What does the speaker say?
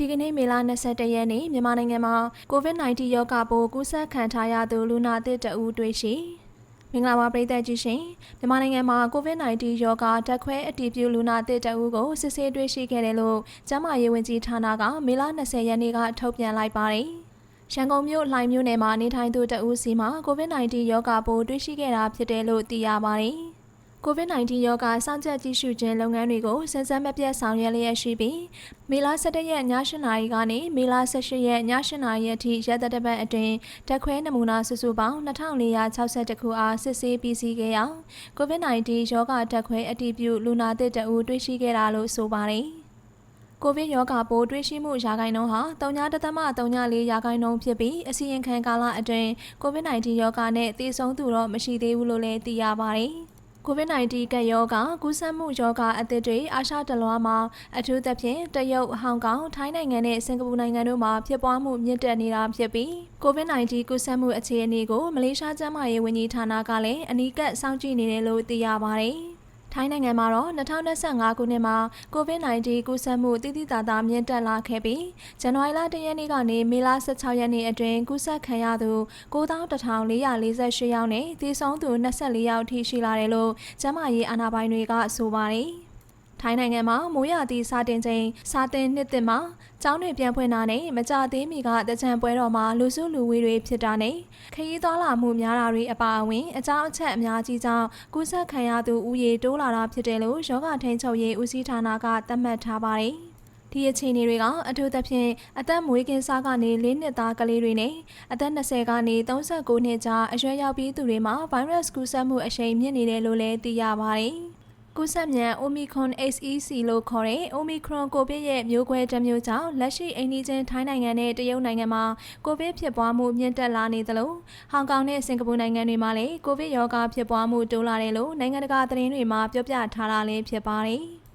ဒီကနေ့မေလ22ရက်နေ့မြန်မာနိုင်ငံမှာ COVID-19 ရောဂါပိုးကူးစက်ခံထားရသူလူနာသစ်တဦးတွေ့ရှိမင်္ဂလာပါပရိသတ်ကြီးရှင်မြန်မာနိုင်ငံမှာ COVID-19 ရောဂါဓာတ်ခွဲအတည်ပြုလူနာသစ်တဦးကိုစစ်ဆေးတွေ့ရှိခဲ့တယ်လို့ကျန်းမာရေးဝန်ကြီးဌာနကမေလ20ရက်နေ့ကထုတ်ပြန်လိုက်ပါတယ်ရန်ကုန်မြို့လှိုင်မြို့နယ်မှာနေထိုင်သူတဦးစီမှာ COVID-19 ရောဂါပိုးတွေ့ရှိခဲ့တာဖြစ်တယ်လို့သိရပါတယ်။ COVID-19 ရောဂါစောင့်ကြပ်ကြည့်ရှုခြင်းလုပ်ငန်းတွေကိုစင်စမ်းမပြတ်ဆောင်ရွက်လျက်ရှိပြီးမေလ17ရက်ည8နာရီကနေမေလ18ရက်ည8နာရီအထိရက်သက်တစ်ပတ်အတွင်းဓာတ်ခွဲနမူနာစုစုပေါင်း2462ခုအားစစ်ဆေးပြီးစီးခဲ့ရာ COVID-19 ရောဂါဓာတ်ခွဲအတည်ပြုလူနာသစ်တအူတွေ့ရှိခဲ့တာလို့ဆိုပါတယ်။ကိုဗစ်ရောဂါပိုးတွေ့ရှိမှုရာခိုင်နှုန်းဟာ3.34ရာခိုင်နှုန်းဖြစ်ပြီးအစီရင်ခံကာလအတွင်း COVID-19 ရောဂါနဲ့သေဆုံးသူတော့မရှိသေးဘူးလို့လည်းသိရပါတယ်။ COVID-19 ကပ်ရောဂါကူးစက်မှုရောဂါအသစ်တွေအာရှတလွှားမှာအထူးသဖြင့်တရုတ်၊ဟောင်ကောင်၊ထိုင်းနိုင်ငံနဲ့စင်ကာပူနိုင်ငံတို့မှာဖြစ်ပွားမှုမြင့်တက်နေတာဖြစ်ပြီး COVID-19 ကူးစက်မှုအခြေအနေကိုမလေးရှားကျန်းမာရေးဝန်ကြီးဌာနကလည်းအနီးကပ်စောင့်ကြည့်နေတယ်လို့သိရပါတယ်။ ထိုင်းနိုင်ငံမှာတော့2025ခုနှစ်မှာ COVID-19 ကူးစက်မှုတိတိတသာမြင့်တက်လာခဲ့ပြီးဇန်နဝါရီလ1ရက်နေ့ကနေမေလ16ရက်နေ့အတွင်းကူးစက်ခံရသူ91,448ယောက်နဲ့သေဆုံးသူ24ယောက်ထိရှိလာတယ်လို့ကျန်းမာရေးအာဏာပိုင်တွေကဆိုပါတယ်။ ထိုင်းနိုင်ငံမှာမိုးရာသီစတင်ချိန်စာတင်နှစ်သစ်မှာကျောင်းတွေပြန်ဖွင့်တာနဲ့မကြသေးမီကတကြံပွဲတော်မှာလူစုလူဝေးတွေဖြစ်တာနဲ့ခရီးသွားလာမှုများတာတွေအပါအဝင်အကြောင်းအချက်အများကြီးကြောင့်ကူးစက်ခံရသူဦးရေတိုးလာတာဖြစ်တယ်လို့ယောဂထိန်ချုပ်ရေးဦးစီးဌာနကသတ်မှတ်ထားပါတယ်။ဒီအခြေအနေတွေကအထူးသဖြင့်အသက်မွေးကင်းစားကနေ၄နှစ်သားကလေးတွေနဲ့အသက်20ကနေ39နှစ်ကြားအရွယ်ရောက်ပြီးသူတွေမှာဗိုင်းရပ်စ်ကူးစက်မှုအရှိန်မြင့်နေတယ်လို့လည်းသိရပါတယ်။ ကူးစက်မြန် Omicron XEC လို့ခေါ်တဲ့ Omicron ကိုဗစ်ရဲ့မျိုးကွဲတစ်မျိုးကြောင့်လက်ရှိအိန္ဒိချင်းထိုင်းနိုင်ငံနဲ့တရုတ်နိုင်ငံမှာကိုဗစ်ဖြစ်ပွားမှုမြင့်တက်လာနေသလိုဟောင်ကောင်နဲ့စင်ကာပူနိုင်ငံတွေမှာလည်းကိုဗစ်ရောဂါဖြစ်ပွားမှုတိုးလာတယ်လို့နိုင်ငံတကာသတင်းတွေမှာပြောပြထားတာလည်းဖြစ်ပါတယ်။